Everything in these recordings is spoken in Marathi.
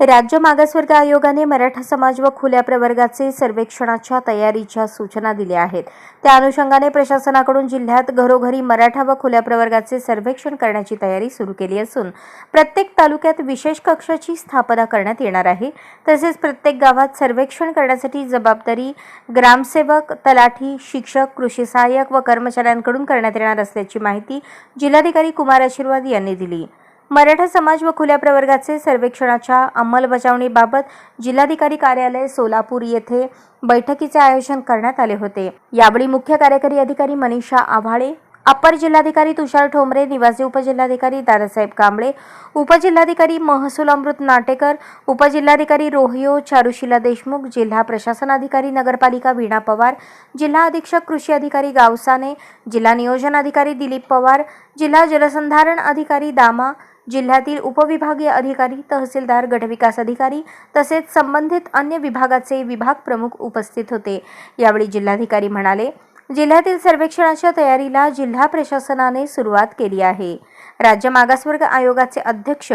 राज्य मागासवर्ग आयोगाने मराठा समाज व खुल्या प्रवर्गाचे सर्वेक्षणाच्या तयारीच्या सूचना दिल्या आहेत. त्या अनुषंगाने प्रशासनाकडून जिल्ह्यात घरोघरी मराठा व खुल्या प्रवर्गाचे सर्वेक्षण करण्याची तयारी सुरू केली असून प्रत्येक तालुक्यात विशेष कक्षाची स्थापना करण्यात येणार आहे. तसेच प्रत्येक गावात सर्वेक्षण करण्यासाठी जबाबदारी ग्रामसेवक तलाठी शिक्षक कृषी सहाय्यक व कर्मचाऱ्यांकडून करण्यात येणार असल्याची माहिती जिल्हाधिकारी कुमार आशीर्वाद यांनी दिली. मराठा समाज व खुल्या प्रवर्गाचे सर्वेक्षणाच्या अंमलबजावणीबाबत जिल्हाधिकारी कार्यालय सोलापूर येथे बैठकीचे आयोजन करण्यात आले होते. यावेळी मुख्य कार्यकारी अधिकारी मनीषा आव्हाळे अप्पर जिल्हाधिकारी तुषार ठोंबरे निवासी उपजिल्हाधिकारी दादासाहेब कांबळे उपजिल्हाधिकारी महसूल अमृत नाटेकर उपजिल्हाधिकारी रोहियो चारुशिला देशमुख जिल्हा प्रशासन अधिकारी नगरपालिका वीणा पवार जिल्हा अधीक्षक कृषी अधिकारी गावसाने जिल्हा नियोजन अधिकारी दिलीप पवार जिल्हा जलसंधारण अधिकारी दामा जिल्ह्यातील उपविभागीय अधिकारी तहसीलदार गटविकास अधिकारी तसेच संबंधित अन्य विभागाचे विभाग प्रमुख उपस्थित होते. यावेळी जिल्हाधिकारी म्हणाले जिल्ह्यातील सर्वेक्षणाच्या तयारीला जिल्हा प्रशासनाने सुरुवात केली आहे. राज्य मागासवर्ग आयोगाचे अध्यक्ष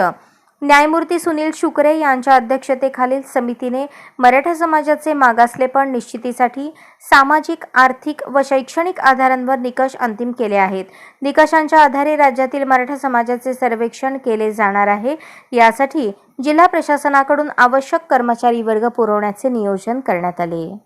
न्यायमूर्ती सुनील शुक्रे यांच्या अध्यक्षतेखालील समितीने मराठा समाजाचे मागासलेपण निश्चितीसाठी सामाजिक आर्थिक व शैक्षणिक आधारांवर निकष अंतिम केले आहेत. निकषांच्या आधारे राज्यातील मराठा समाजाचे सर्वेक्षण केले जाणार आहे. यासाठी जिल्हा प्रशासनाकडून आवश्यक कर्मचारी वर्ग पुरवण्याचे नियोजन करण्यात आले.